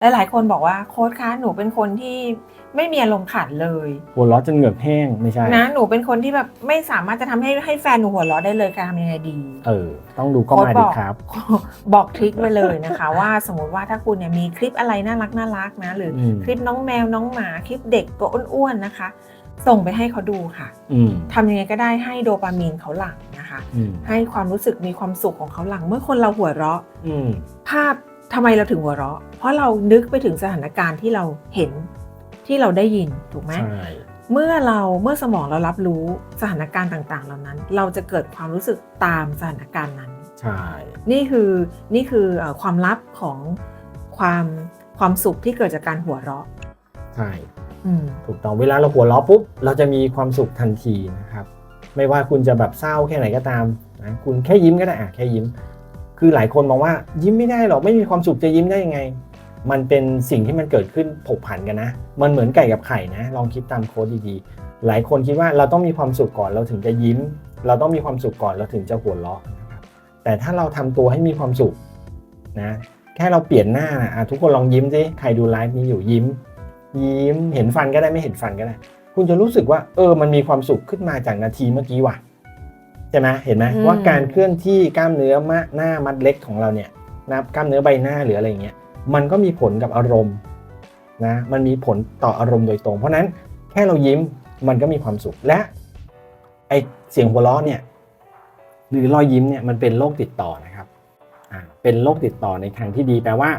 หลายๆคนบอกว่าโค้ชคะหนูเป็นคนที่ไม่มีอารมณ์ขันเลยหัวเราะจนเหงือกแห้งไม่ใช่นะหนูเป็นคนที่แบบไม่สามารถจะทำให้ให้แฟนหนูหัวเราะได้เลยค่ะทำยังไงดี เออ ต้องดูก็โค้ชมาบดิอกครับบอกทริคไว้เลยนะคะ ว่าสมมติว่าถ้าคุณเนี่ยมีคลิปอะไรน่ารักน่ารักนะ หรืออม คลิปน้องแมวน้องหมาคลิปเด็กตัวอ้วนๆนะคะ ส่งไปให้เขาดูค่ะอืมทำยังไงก็ได้ให้โดปามีนเขาหลั่งนะคะ อืมให้ความรู้สึกมีความสุขของเขาหลั่งเมื่อคนเราหัวเราะ อืมภาพ ทำไมเราถึงหัวเราะ เพราะเรานึกไปถึงสถานการณ์ที่เราเห็นที่เราได้ยินถูกไหมใช่เมื่อเราเมื่อสมองเรารับรู้สถานการณ์ต่าง ๆ เหล่านั้น เราจะเกิดความรู้สึกตามสถานการณ์นั้น ใช่ นี่คือนี่คือเอ่อความลับของความความสุขที่เกิดจากการหัวเราะ ใช่อืมถูกต้องเวลาเราหัวเราะปุ๊บเราจะมีความสุขทันทีนะครับ ไม่ว่าคุณจะแบบเศร้าแค่ไหนก็ตามนะคุณแค่ยิ้มก็ได้อะแค่ยิ้ม คือหลายคนมองว่ายิ้มไม่ได้หรอกไม่มีความสุขจะยิ้มได้ยังไง มันเป็นสิ่งที่มันเกิดขึ้นผกผันกันนะ มันเหมือนไก่กับไข่นะ ลองคิดตามโค้ดดีๆ หลายคนคิดว่าเราต้องมีความสุขก่อนเราถึงจะยิ้ม เราต้องมีความสุขก่อนเราถึงจะหัวเราะนะครับแต่ถ้าเราทำตัวให้มีความสุขนะแค่เราเปลี่ยนหน้านะอะทุกคนลองยิ้มสิใครดูไลฟ์นี้อยู่ยิ้ม ยิ้มเห็นฟันก็ได้ไม่เห็นฟันก็ได้ คุณจะรู้สึกว่าเออมันมีความสุขขึ้นมาจากนาทีเมื่อกี้ว่ะ ใช่ไหมเห็นไหมอืมว่าการเคลื่อนที่กล้ามเนื้อมาหน้ามัดเล็กของเราเนี่ยนะกล้ามเนื้อใบหน้าหรืออะไรอย่างเงี้ยมันก็มีผลกับอารมณ์นะมันมีผลต่ออารมณ์โดยตรง เพราะฉะนั้นแค่เรายิ้มมันก็มีความสุขและไอเสียงหัวเราะเนี่ยหรือรอยยิ้มเนี่ยมันเป็นโรคติดต่อนะครับอ่าเป็นโรคติดต่อในทางที่ดีแปลว่า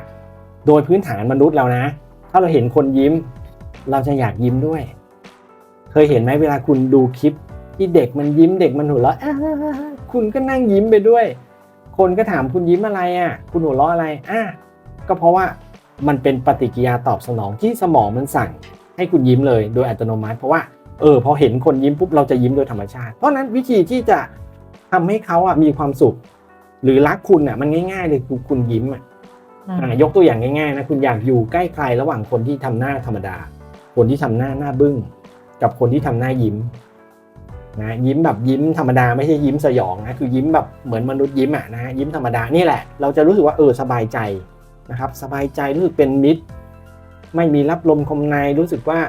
โดยพื้นฐานมนุษย์เรานะ ถ้าเราเห็นคนยิ้ม เราจะอยากยิ้มด้วย เคยเห็นไหมเวลาคุณดูคลิป ที่เด็กมันยิ้มเด็กมันหัวเราะอ่าคุณก็นั่งยิ้มไปด้วย คนก็ถามคุณยิ้มอะไรอะ คุณหัวเราะอะไรอะก็เพราะว่ามันเป็นปฏิกิริยาตอบสนองที่สมองมันสั่ง ให้คุณยิ้มเลยโดยอัตโนมัติ เพราะว่าเออพอเห็นคนยิ้มปุ๊บเราจะยิ้มโดยธรรมชาติ เพราะฉะนั้นวิธีที่จะทำให้เขาอะมีความสุข หรือรักคุณอะมันง่าย ๆ เลยคือคุณยิ้มอะอืมอะยกตัวอย่างง่ายๆนะคุณอยากอยู่ใกล้ใครระหว่างคนที่ทำหน้าธรรมดา คนที่ทำหน้าหน้าบึ้ง กับคนที่ทำหน้ายิ้ม นะยิ้มแบบยิ้มธรรมดาไม่ใช่ยิ้มสยองนะคือยิ้มแบบเหมือนมนุษย์ยิ้มอะนะยิ้มธรรมดานี่แหละ เราจะรู้สึกว่าเออสบายใจนะครับสบายใจรู้สึกเป็นมิตร ไม่มีรับลมคมในรู้สึกว่า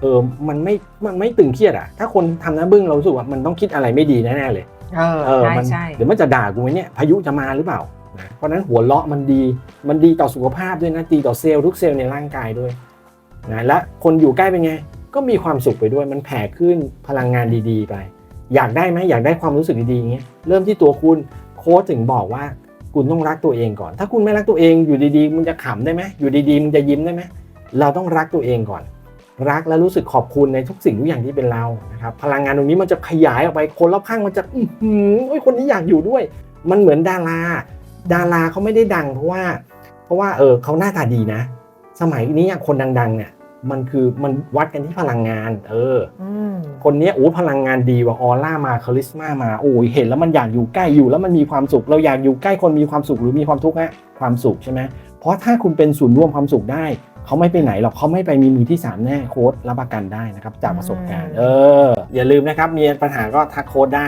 เออมันไม่มันไม่ตึงเครียดอะ ถ้าคนทำหน้าบึ้งเรารู้สึกว่ามันต้องคิดอะไรไม่ดีแน่ๆเลยเออเออใช่มันใช่เดี๋ยวมันจะด่ากูไหมเนี่ยพายุจะมาหรือเปล่านะเพราะฉะนั้นหัวเราะมันดีมันดีต่อสุขภาพด้วยนะดีต่อเซลล์ทุกเซลล์ในร่างกายด้วยนะและคนอยู่ใกล้เป็นไง ก็มีความสุขไปด้วยมันแผ่ขึ้นพลังงานดีๆ ไป อยากได้ไหมอยากได้ความรู้สึกดีๆอย่างเงี้ยเริ่มที่ตัวคุณโค้ชถึงบอกว่าคุณต้องรักตัวเองก่อน ถ้าคุณไม่รักตัวเองอยู่ดีๆมึงจะขำได้ไหมอยู่ดีๆมึงจะยิ้มได้ไหมเราต้องรักตัวเองก่อน รักและรู้สึกขอบคุณในทุกสิ่งทุกอย่างที่เป็นเรานะครับพลังงานตรงนี้มันจะขยายออกไปคนรอบข้างมันจะอื้อหือโอ้ยคนนี้อยากอยู่ด้วย มันเหมือนดารา ดาราเขาไม่ได้ดังเพราะว่า เพราะว่าเออเขาหน้าตาดีนะ สมัยนี้อะคนดังๆเนี่ย มันคือมันวัดกันที่พลังงาน เอออืมคนเนี้ยโอ้พลังงานดีว่ะออร่ามาคาริสมามาโอ้ยเห็นแล้วมันอยากอยู่ใกล้อยู่แล้วมันมีความสุข เราอยากอยู่ใกล้คนมีความสุขหรือมีความทุกข์อะความสุขใช่ไหมเพราะถ้าคุณเป็นศูนย์รวมความสุขได้เขาไม่ไปไหนหรอกเขาไม่ไปมีมือที่สามแน่โค้ดรับประกันได้นะครับจากประสบการณ์ เออ อย่าลืมนะครับมีปัญหาก็ทักโค้ดได้